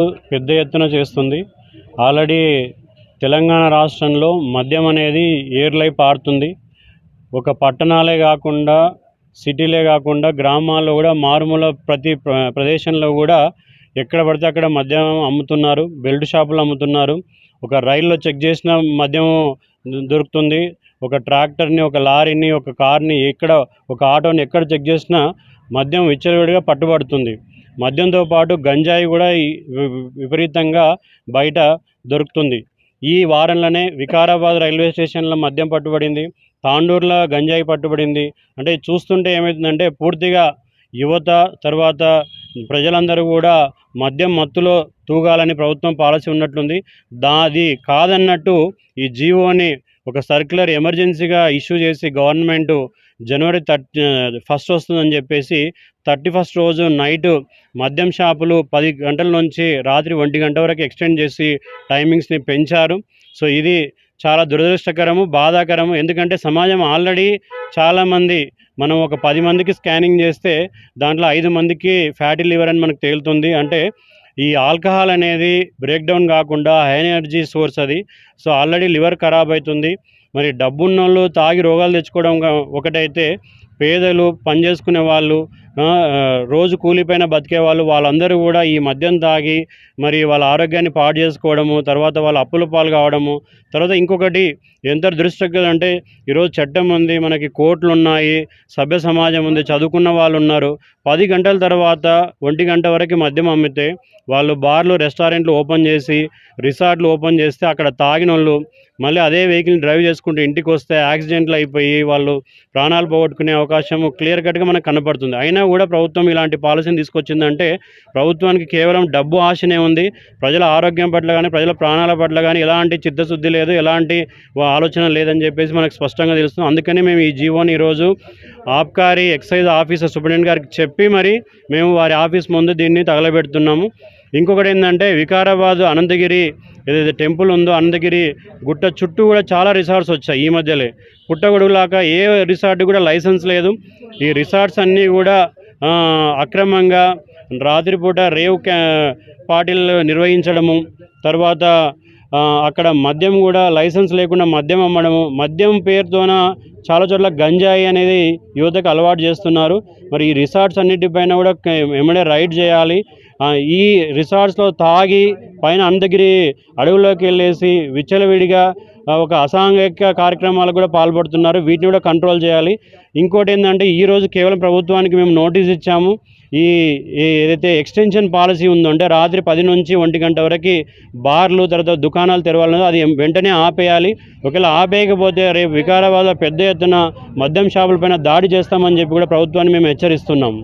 పెద్ద ఎత్తున చేస్తుంది. ఆల్రెడీ తెలంగాణ రాష్ట్రంలో మద్యం అనేది ఏర్లై పారుతుంది ఒక పట్టణాలే కాకుండా సిటీలే కాకుండా గ్రామాల్లో కూడా మారుమూల ప్రతి ప్ర- ప్రదేశంలో కూడా ఎక్కడ పడితే అక్కడ మద్యం అమ్ముతున్నారు. బెల్ట్ షాపులు అమ్ముతున్నారు. ఒక రైల్లో చెక్ చేసిన మద్యం దొరుకుతుంది. ఒక ట్రాక్టర్ని ఒక లారీని ఒక కార్ని ఎక్కడ ఒక ఆటోని ఎక్కడ చెక్ చేసినా మద్యం విచ్చలవిడిగా పట్టుబడుతుంది. మద్యంతో పాటు గంజాయి కూడా వి- విపరీతంగా బయట దొరుకుతుంది. ఈ వారంలోనే వికారాబాద్ రైల్వే స్టేషన్లో మద్యం పట్టుబడింది. తాండూరులో గంజాయి పట్టుబడింది. అంటే చూస్తుంటే ఏమవుతుందంటే పూర్తిగా యువత తర్వాత ప్రజలందరూ కూడా మద్యం మత్తులో తూగాలని ప్రభుత్వం పాలసీ ఉన్నట్లుంది. దాది కాదన్నట్టు ఈ జీవోని ఒక సర్క్యులర్ ఎమర్జెన్సీగా ఇష్యూ చేసి గవర్నమెంట్ జనవరి థర్టీ ఫస్ట్ వస్తుందని చెప్పేసి థర్టీ ఫస్ట్ రోజు నైట్ మద్యం షాపులు పది గంటల నుంచి రాత్రి ఒంటి గంట వరకు ఎక్స్టెండ్ చేసి టైమింగ్స్ని పెంచారు. సో ఇది చాలా దురదృష్టకరము బాధాకరము. ఎందుకంటే సమాజం ఆల్రెడీ చాలామంది మనం ఒక పది మందికి స్కానింగ్ చేస్తే దాంట్లో ఐదు మందికి ఫ్యాటీ లివర్ అని మనకు తేలుతుంది. అంటే ఈ ఆల్కహాల్ అనేది బ్రేక్డౌన్ కాకుండా హై ఎనర్జీ సోర్స్ అది. సో ఆల్రెడీ లివర్ ఖరాబ్ అవుతుంది మరి డబ్బున్నోళ్ళు తాగి రోగాలు తెచ్చుకోవడం ఒకటైతే పేదలు పని చేసుకునే వాళ్ళు రోజు కూలిపైన బతికే వాళ్ళు వాళ్ళందరూ కూడా ఈ మద్యం తాగి మరి వాళ్ళ ఆరోగ్యాన్ని పాడు చేసుకోవడము తర్వాత వాళ్ళ అప్పుల పాలు కావడము. తర్వాత ఇంకొకటి ఎంత దృష్టి అంటే ఈరోజు చట్టం ఉంది మనకి కోర్టులు ఉన్నాయి సభ్య సమాజం ఉంది చదువుకున్న వాళ్ళు ఉన్నారు. పది గంటల తర్వాత ఒంటి గంట వరకు మద్యం అమ్మితే వాళ్ళు బార్లు రెస్టారెంట్లు ఓపెన్ చేసి రిసార్ట్లు ఓపెన్ చేస్తే అక్కడ తాగిన వాళ్ళు మళ్ళీ అదే వెహికల్ని డ్రైవ్ చేసుకుంటూ ఇంటికి వస్తే యాక్సిడెంట్లు అయిపోయి వాళ్ళు ప్రాణాలు పోగొట్టుకునే అవకాశం క్లియర్ కట్గా మనకు కనపడుతుంది. అయినా కూడా ప్రభుత్వం ఇలాంటి పాలసీని తీసుకొచ్చిందంటే ప్రభుత్వానికి కేవలం డబ్బు ఆశనే ఉంది. ప్రజల ఆరోగ్యం పట్ల కానీ ప్రజల ప్రాణాల పట్ల కానీ ఎలాంటి చిత్తశుద్ధి లేదు ఎలాంటి వా- ఆలోచన లేదని చెప్పేసి మనకు స్పష్టంగా తెలుస్తుంది. అందుకని మేము ఈ జీవోని ఈరోజు ఆబ్కారీ ఎక్సైజ్ ఆఫీసర్ సూపరింటెండెంట్ గారికి చెప్పి మరి మేము వారి ఆఫీస్ ముందు దీన్ని తగలబెడుతున్నాము. ఇంకొకటి ఏంటంటే వికారాబాద్ అనంతగిరి ఏదైతే టెంపుల్ ఉందో అనంతగిరి గుట్ట చుట్టూ కూడా చాలా రిసార్ట్స్ వచ్చాయి ఈ మధ్యలో. పుట్టగొడుగులాగా ఏ రిసార్ట్ కూడా లైసెన్స్ లేదు. ఈ రిసార్ట్స్ అన్నీ కూడా అక్రమంగా రాత్రిపూట రేవ్ క్యా పార్టీలు నిర్వహించడము తర్వాత అక్కడ మద్యం కూడా లైసెన్స్ లేకుండా మద్యం అమ్మడము మద్యం పేరుతోన చాలా చోట్ల గంజాయి అనేది యువతకు అలవాటు చేస్తున్నారు. మరి ఈ రిసార్ట్స్ అన్నిటిపైన కూడా క- ఎమ్మడే రైడ్ చేయాలి. ఈ రిసార్ట్స్లో తాగి పైన అనంతగిరి అడవుల్లోకి వెళ్ళేసి విచ్చలవిడిగా ఒక అసాంఘిక కార్యక్రమాలకు కూడా పాల్పడుతున్నారు. వీటిని కూడా కంట్రోల్ చేయాలి. ఇంకోటి ఏంటంటే ఈరోజు కేవలం ప్రభుత్వానికి మేము నోటీస్ ఇచ్చాము. ఈ ఈ ఏదైతే ఎక్స్టెన్షన్ పాలసీ ఉందో అంటే రాత్రి పది నుంచి ఒంటి గంట వరకు బార్లు తర్వాత దుకాణాలు తెరవాలన్నది అది వెంటనే ఆపేయాలి. ఒకవేళ ఆపేయకపోతే రేపు వికారాబాద్లో పెద్ద ఎత్తున మద్యం షాపుల పైన దాడి చేస్తామని చెప్పి కూడా ప్రభుత్వాన్ని మేము హెచ్చరిస్తున్నాం.